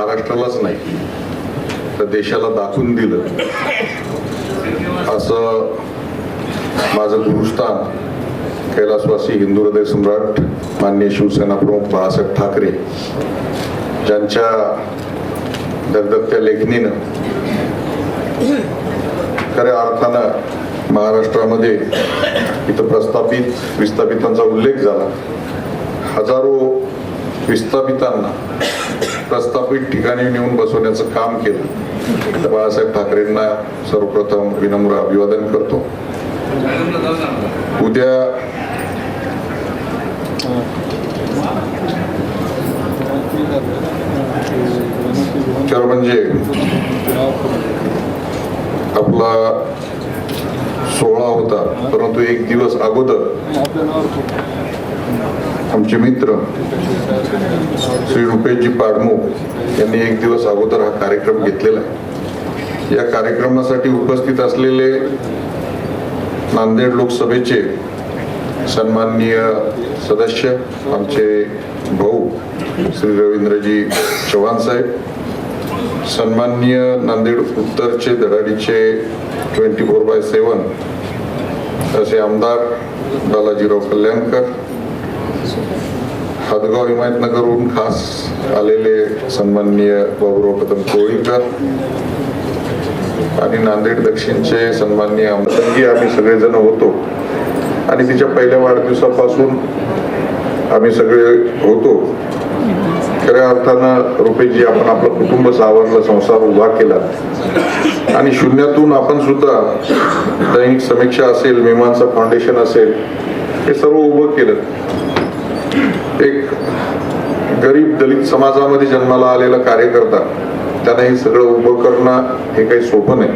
महाराष्ट्रालाच नाही. तर देशाला दाखवून दिलं. असं माझं गुरुस्थान कैलासवासी हिंदू हृदय सम्राट मान्य शिवसेना प्रमुख बाळासाहेब ठाकरे ज्यांच्या दगदगत्या लेखणीनं खऱ्या अर्थानं महाराष्ट्रामध्ये इथं प्रस्थापित विस्थापितांचा उल्लेख झाला. हजारो विस्थापितांना प्रस्थापित ठिकाणी नेऊन बसवण्याचं काम केलं. तर बाळासाहेब ठाकरेंना सर्वप्रथम विनम्र अभिवादन करतो. उद्या तर म्हणजे आपला सोहळा होता परंतु एक दिवस अगोदर आमचे मित्र श्री रुपेशजी पाडमुख यांनी एक दिवस अगोदर हा कार्यक्रम घेतलेला आहे. या कार्यक्रमासाठी उपस्थित असलेले नांदेड लोकसभेचे सन्माननीय सदस्य आमचे भाऊ श्री रवींद्रजी चव्हाण साहेब सन्माननीय नांदेड उत्तरचे धडाडीचे ट्वेंटी फोर बाय सेवन असे आमदार बालाजीराव कल्याणकर हदगाव हिमायतनगरहून खास आलेले सन्माननीय बाबुराव कदम कोळीकर आणि नांदेड दक्षिणचे सन्माननीय आमदारगी आम्ही सगळेजण होतो. आणि तिच्या पहिल्या वाढदिवसापासून आम्ही सगळे होतो. खऱ्या अर्थानं रुपेजी आपण आपलं कुटुंब सावरलं संसार उभा केला. आणि शून्यातून आपण सुद्धा दैनिक समीक्षा असेल मीमांसा फाउंडेशन असेल हे सर्व उभं केलं. एक गरीब दलित समाजामध्ये जन्माला आलेला कार्यकर्ता त्यांना हे सगळं उभं करणं हे काही सोपं नाही.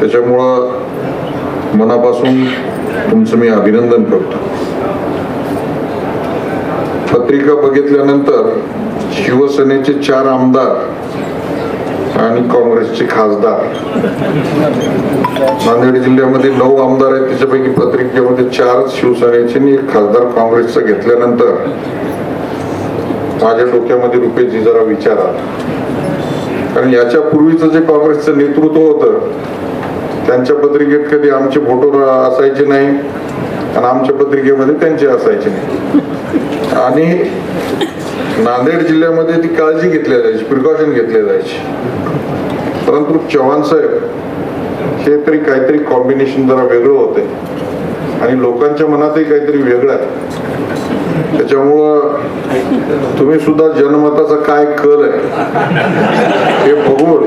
त्याच्यामुळं मनापासून तुमचं मी अभिनंदन करतो. पत्रिका बघितल्यानंतर शिवसेनेचे चार आमदार आणि काँग्रेसचे खासदार. नांदेड जिल्ह्यामध्ये नऊ आमदार आहेत. त्याच्यापैकी पत्रिकेमध्ये चार शिवसेनेचे आणि एक खासदार काँग्रेसचा घेतल्यानंतर माझ्या डोक्यामध्ये रुपयेची जरा विचार आला. कारण याच्या पूर्वीचं जे काँग्रेसचं नेतृत्व होतं त्यांच्या पत्रिकेत कधी आमचे फोटो असायचे नाही आणि आमच्या पत्रिकेमध्ये त्यांचे असायचे नाही. आणि नांदेड जिल्ह्यामध्ये ती काळजी घेतली जायची प्रिकॉशन घेतले जायची. परंतु चव्हाण साहेब हे तरी काहीतरी कॉम्बिनेशन जरा वेगळं होते आणि लोकांच्या मनातही काहीतरी वेगळं आहे. त्याच्यामुळं तुम्ही सुद्धा जनमताचा काय कल आहे हे बघून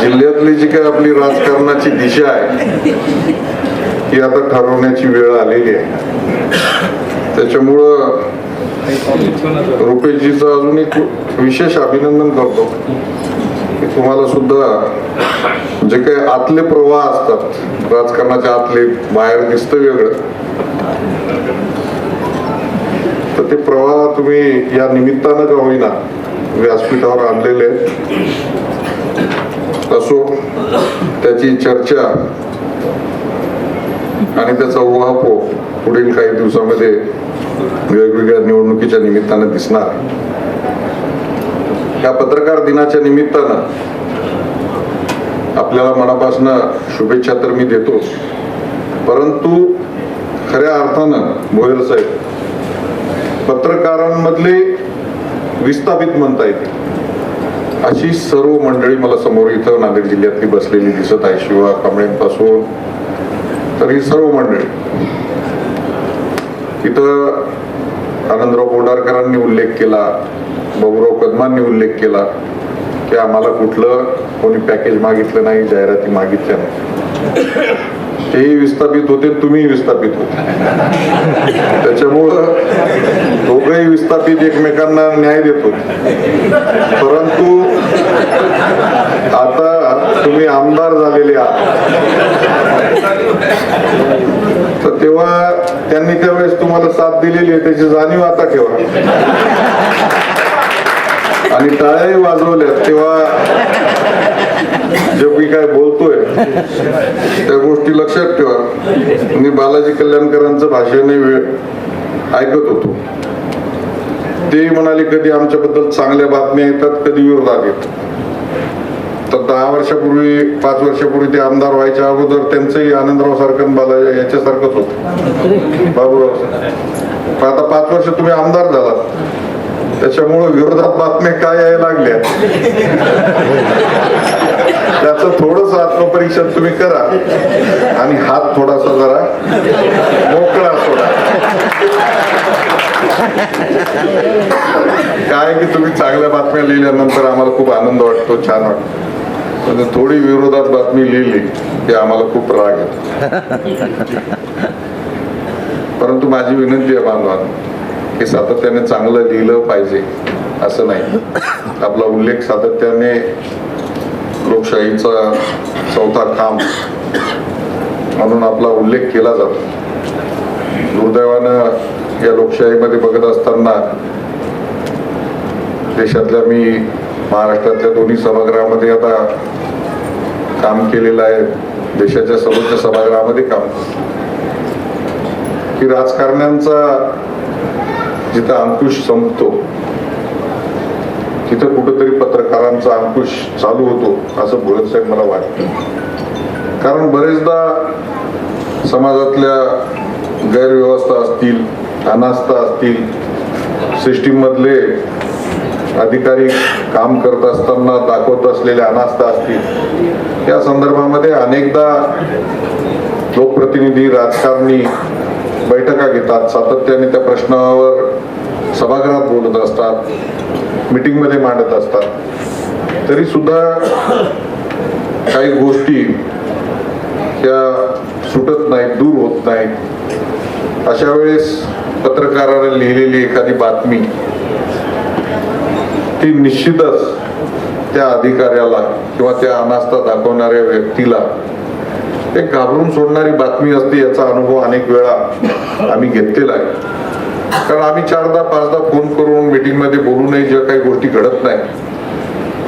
जिल्ह्यातली जी काय आपली राजकारणाची दिशा आहे ती आता ठरवण्याची वेळ आलेली आहे. त्याच्यामुळं रुपेशजीचं अजून एक विशेष अभिनंदन करतो. की तुम्हाला सुद्धा जे काही आतले प्रवाह असतात राजकारणाच्या आतले बाहेर दिसतं वेगळं. तर ते प्रवाह तुम्ही या निमित्तानं का होईना. व्यासपीठावर आणलेले असो त्याची चर्चा आणि त्याचा उहापो पुढील काही दिवसामध्ये वेगवेगळ्या निवडणुकीच्या निमित्तानं दिसणार. या पत्रकार दिनाच्या निमित्तानं आपल्याला मनापासून शुभेच्छा तर मी देतो. परंतु खऱ्या अर्थानं भोयर साहेब पत्रकारांमधले विस्थापित म्हणता येतील अशी सर्व मंडळी मला समोर इथं नांदेड जिल्ह्यातली बसलेली दिसत आहे शिवा कांबळेपासून तर ही सर्व मंडळी. इथं आनंदराव बोंडारकरांनी उल्लेख केला बाबूराव कदमांनी उल्लेख केला की आम्हाला कुठलं कोणी पॅकेज मागितलं नाही जाहिराती मागितल्या नाही. तेही विस्थापित होते तुम्ही विस्थापित होते. त्याच्यामुळं दोघंही विस्थापित एकमेकांना न्याय देत होते. परंतु आता तुम्ही आमदार झालेले आहात. तर तेव्हा त्यांनी त्यावेळेस तुम्हाला साथ दिलेली आहे त्याची जाणीव आता ठेवा. आणि टाळ्याही वाजवल्या तेव्हा जे मी काय बोलतोय त्या गोष्टी लक्षात ठेवा. मी बालाजी कल्याणकरांचं भाषणही वेळ ऐकत होतो. ते म्हणाले कधी आमच्याबद्दल चांगल्या बातम्या येतात कधी विरोधात येतात. तर दहा वर्षापूर्वी पाच वर्षापूर्वी ते आमदार व्हायच्या अगोदर त्यांचंही आनंदराव सारखं बाला याच्यासारखंच होतं. बाबूराव आता पाच वर्ष तुम्ही आमदार झालात. त्याच्यामुळं विरोधात बातम्या काय यायला लागल्या? त्याचं थोडस आत्मपरीक्षण तुम्ही करा. आणि हात थोडासा जरा मोकळा सोडा. काय की तुम्ही चांगल्या बातम्या लिहिल्यानंतर आम्हाला खूप आनंद वाटतो छान वाटतो. पण थोडी विरोधात बातमी लिहिली की आम्हाला खूप राग येतो. परंतु माझी विनंती आहे बांधवांना हे सातत्याने चांगलं लिहिलं पाहिजे असं नाही. आपला उल्लेख सातत्याने लोकशाहीचा चौथा खांब म्हणून आपला उल्लेख केला जातो. दुर्दैवानं या लोकशाहीमध्ये बघत असताना देशातल्या मी महाराष्ट्रातल्या दोन्ही सभागृहामध्ये आता काम केलेलं आहे. देशाच्या सर्वोच्च सभागृहामध्ये काम की राजकारण्यांचा जिथं अंकुश संपतो तिथं कुठंतरी पत्रकारांचा अंकुश चालू होतो असं बोलत साहेब मला वाटतं. कारण बरेचदा समाजातल्या गैरव्यवस्था असतील अनास्था असतील सिस्टीम मधले अधिकारी काम करत असताना दाखवत असलेल्या अनास्था असतील या संदर्भामध्ये अनेकदा लोकप्रतिनिधी राजकारणी बैठका घेतात सातत्याने त्या प्रश्नावर सभागृहात बोलत असतात मीटिंगमध्ये मांडत असतात. तरी सुद्धा काही गोष्टी त्या सुटत नाहीत दूर होत नाहीत. अशा वेळेस पत्रकाराने लिहिलेली एखादी बातमी ती निश्चितच त्या अधिकाऱ्याला किंवा त्या अनास्था दाखवणाऱ्या व्यक्तीला एक घाबरून सोडणारी बातमी असते याचा अनुभव अनेक वेळा आम्ही घेतलेला आहे. कारण आम्ही चारदा पाचदा फोन करून मिटिंगमध्ये बोलूनही ज्या काही गोष्टी घडत नाही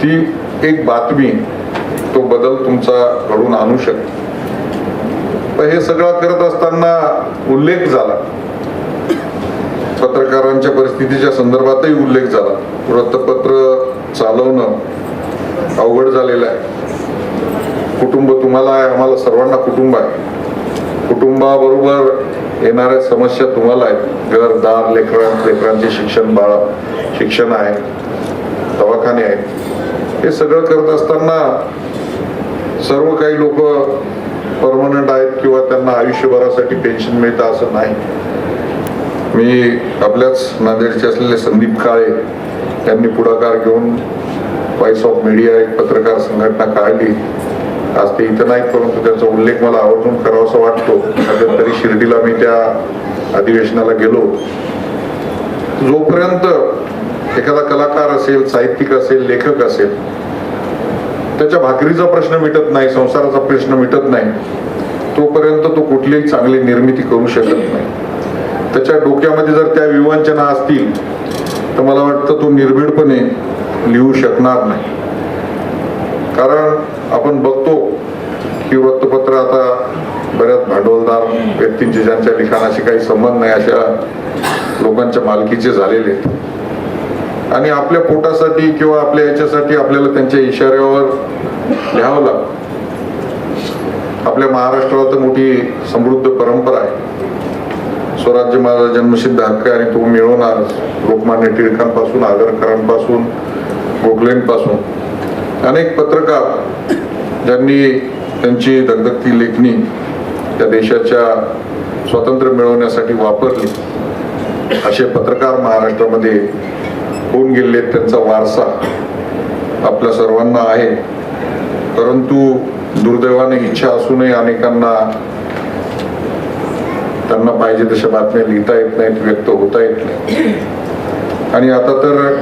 ती एक बातमी तो बदल तुमचा घडून आणू शकते. तर हे सगळं करत असताना उल्लेख झाला. पत्रकारांच्या परिस्थितीच्या संदर्भातही उल्लेख झाला. वृत्तपत्र चालवणं अवघड झालेलं आहे. कुटुंब तुम्हाला आहे आम्हाला सर्वांना कुटुंब आहे. कुटुंबाबरोबर येणाऱ्या समस्या तुम्हाला आहेत. घरदार लेकरां लेकरांचे शिक्षण बाळा शिक्षण आहे दवाखाने आहेत. हे सगळं करत असताना सर्व काही लोक परमनंट आहेत किंवा त्यांना आयुष्यभरासाठी पेन्शन मिळतं असं नाही. मी आपल्याच नांदेडचे असलेले संदीप काळे यांनी पुढाकार घेऊन व्हॉइस ऑफ मीडिया एक पत्रकार संघटना काढली. आज ते इथं नाहीत परंतु त्याचा उल्लेख मला आवर्जून करावासा वाटतो. तरी शिर्डीला मी त्या अधिवेशनाला गेलो जोपर्यंत एखादा कलाकार असेल साहित्यिक असेल लेखक असेल त्याच्या भाकरीचा प्रश्न मिटत नाही संसाराचा प्रश्न मिटत नाही तोपर्यंत तो कुठलीही चांगली निर्मिती करू शकत नाही. त्याच्या डोक्यामध्ये जर त्या विवंचना असतील तर मला वाटतं तो निर्भीडपणे लिहू शकणार नाही. कारण आपण बघतो की वृत्तपत्र आता बऱ्याच भांडवलदार व्यक्तींचे ज्यांच्या लिखाणाशी काही संबंध नाही अशा लोकांच्या मालकीचे झालेले आहेत. आणि आपल्या पोटासाठी किंवा आपल्या याच्यासाठी आपल्याला त्यांच्या इशाऱ्यावर लिहावं लागतं. आपल्या महाराष्ट्राला तर मोठी समृद्ध परंपरा आहे. स्वराज्य माझा जन्मसिद्ध हक्क आहे आणि तो मिळवणार लोकमान्य टिळकांपासून आगरकरांपासून गोखलेंपासून. अनेक पत्रकार ज्यांनी त्यांची दगदगती लेखणी त्या देशाच्या स्वातंत्र्य मिळवण्यासाठी वापरली असे पत्रकार महाराष्ट्रामध्ये होऊन गेले त्यांचा वारसा आपल्या सर्वांना आहे. परंतु दुर्दैवाने इच्छा असूनही अनेकांना त्यांना पाहिजे तशा बातम्या लिहिता येत नाहीत व्यक्त होता येत नाही. आणि आता तर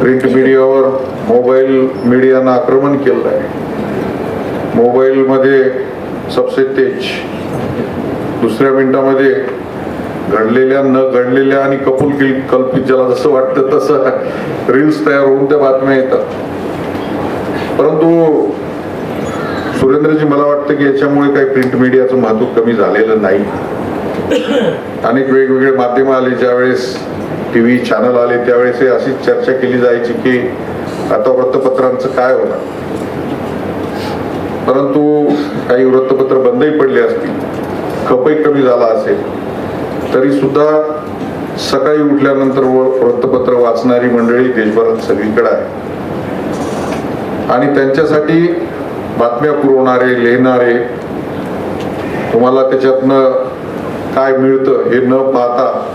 प्रिंट मीडियावर मोबाईल मीडियानं आक्रमण केलं आहे. मोबाईलमध्ये सबसे तेज दुसऱ्या मिनिटामध्ये घडलेल्या न घडलेल्या आणि कपूल कल्पित ज्याला जसं वाटतं तसं रील्स तयार होऊन त्या बातम्या येतात. परंतु सुरेंद्रजी मला वाटतं की याच्यामुळे काही प्रिंट मीडियाचं महत्त्व कमी झालेलं नाही. अनेक वेगवेगळे माध्यम आले ज्यावेळेस टी व्ही चॅनल आले त्यावेळेस हे अशीच चर्चा केली जायची की आता वृत्तपत्रांचं काय होणार? परंतु काही वृत्तपत्र बंदही पडले असतील. खपही कमी झाला असेल. तरी सुद्धा सकाळी उठल्यानंतर व- वृत्तपत्र वाचणारी मंडळी देशभरात सगळीकडे आहे. आणि त्यांच्यासाठी बातम्या पुरवणारे लिहिणारे तुम्हाला त्याच्यातनं काय मिळतं हे न पाहता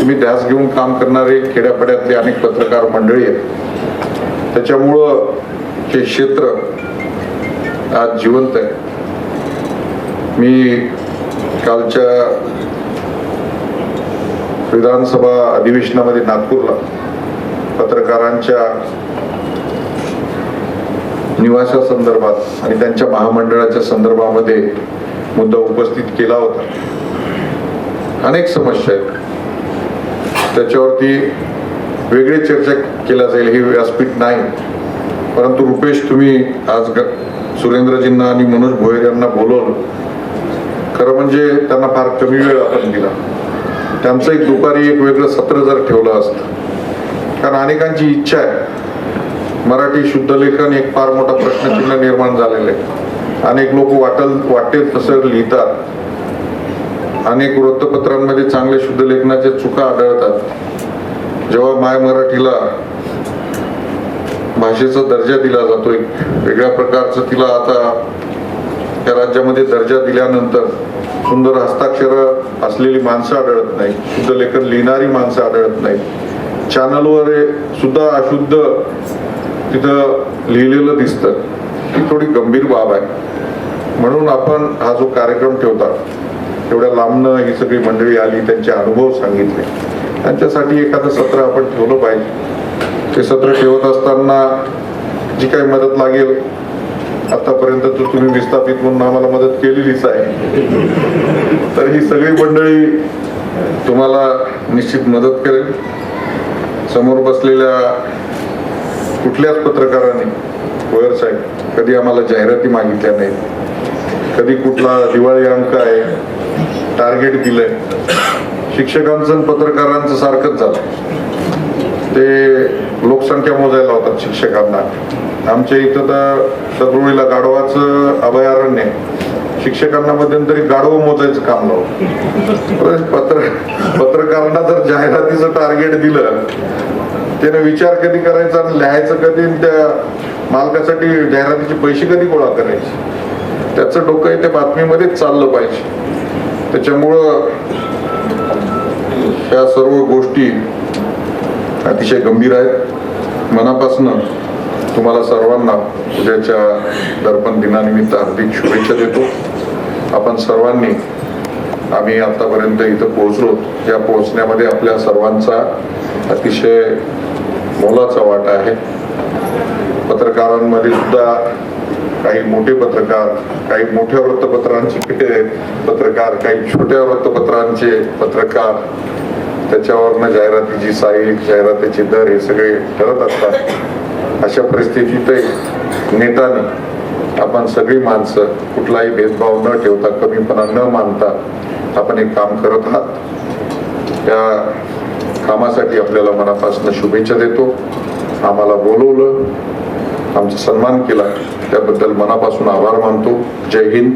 तुम्ही ध्यास घेऊन काम करणारे खेड्यापाड्यातले अनेक पत्रकार मंडळी आहेत. त्याच्यामुळं हे क्षेत्र आज जिवंत आहे. मी कालच्या विधानसभा अधिवेशनामध्ये नागपूरला पत्रकारांच्या निवासा संदर्भात आणि त्यांच्या महामंडळाच्या संदर्भामध्ये मुद्दा उपस्थित केला होता. अनेक समस्या आहेत. त्याच्यावरती वेगळी चर्चा केल्या जाईल हे व्यासपीठ नाही. परंतु रुपेश तुम्ही आज सुरेंद्रजींना आणि मनोज भोयर यांना बोलवलं. खरं म्हणजे त्यांना फार कमी वेळ आपण दिला. त्यांचं एक दुपारी एक वेगळं सत्र जर ठेवलं असतं कारण अनेकांची इच्छा आहे. मराठी शुद्ध लेखन एक फार मोठा प्रश्नचिन्ह निर्माण झालेलं आहे. अनेक लोक वाटल वाटेल तसं लिहितात. अनेक वृत्तपत्रांमध्ये चांगले शुद्ध लेखनाच्या चुका आढळतात. जेव्हा माय मराठीला भाषेचा दर्जा दिला जातो एक वेगळ्या प्रकारचं तिला आता त्या राज्यामध्ये दर्जा दिल्यानंतर सुंदर हस्ताक्षर असलेली माणसं आढळत नाही शुद्ध लेखन लिहिणारी माणसं आढळत नाही चॅनलवर सुद्धा अशुद्ध तिथं लिहिलेलं दिसतं. ही थोडी गंभीर बाब आहे. म्हणून आपण हा जो कार्यक्रम ठेवता एवढ्या लांबनं ही सगळी मंडळी आली त्यांचे अनुभव सांगितले. त्यांच्यासाठी एखादं सत्र आपण ठेवलं पाहिजे. ते सत्र ठेवत असताना जी काही मदत लागेल आतापर्यंत तर तुम्ही विस्थापित म्हणून आम्हाला मदत केलेलीच आहे. तर ही सगळी मंडळी तुम्हाला निश्चित मदत करेल. समोर बसलेल्या कुठल्याच पत्रकाराने गोयर साहेब कधी आम्हाला जाहिराती मागितल्या नाहीत. कधी कुठला दिवाळी अंक आहे टार्गेट दिलंय. शिक्षकांचं पत्रकारांचं सारखंच झालं. ते लोकसंख्या मोजायला होतात शिक्षकांना. आमच्या इथं तर दगडोळीला गाढवाचं अभयारण्य आहे. शिक्षकांना मध्यंतरी गाढवं मोजायचं काम लावलं पत्र पत्रकारांना जर जाहिरातीचं टार्गेट दिलं त्याने विचार कधी करायचा आणि लिहायचं कधी त्या मालकासाठी जाहिरातीचे पैसे कधी गोळा करायचे? त्याचं डोकं त्या बातमीमध्येच चाललं पाहिजे. त्याच्यामुळं त्या सर्व गोष्टी अतिशय गंभीर आहेत. मनापासनं तुम्हाला सर्वांना उद्याच्या दर्पण दिनानिमित्त हार्दिक शुभेच्छा देतो. आपण सर्वांनी आम्ही आतापर्यंत इथं पोहोचलो. या पोहोचण्यामध्ये आपल्या सर्वांचा अतिशय मोलाचा वाटा आहे. पत्रकारांमध्ये सुद्धा काही मोठे पत्रकार काही मोठ्या वृत्तपत्रांचे पत्रकार काही छोट्या वृत्तपत्रांचे पत्रकार त्याच्यावरनं जाहिरातीची साई जाहिरातीचे दर हे सगळे ठरत असतात. अशा परिस्थितीतही नेताने आपण सगळी माणसं कुठलाही भेदभाव न ठेवता कमीपणा न मानता आपण एक काम करत आहात. त्या कामासाठी आपल्याला मनापासून शुभेच्छा देतो. आम्हाला बोलवलं आमचा सन्मान केला. त्याबद्दल मनापासून आभार मानतो. जय हिंद.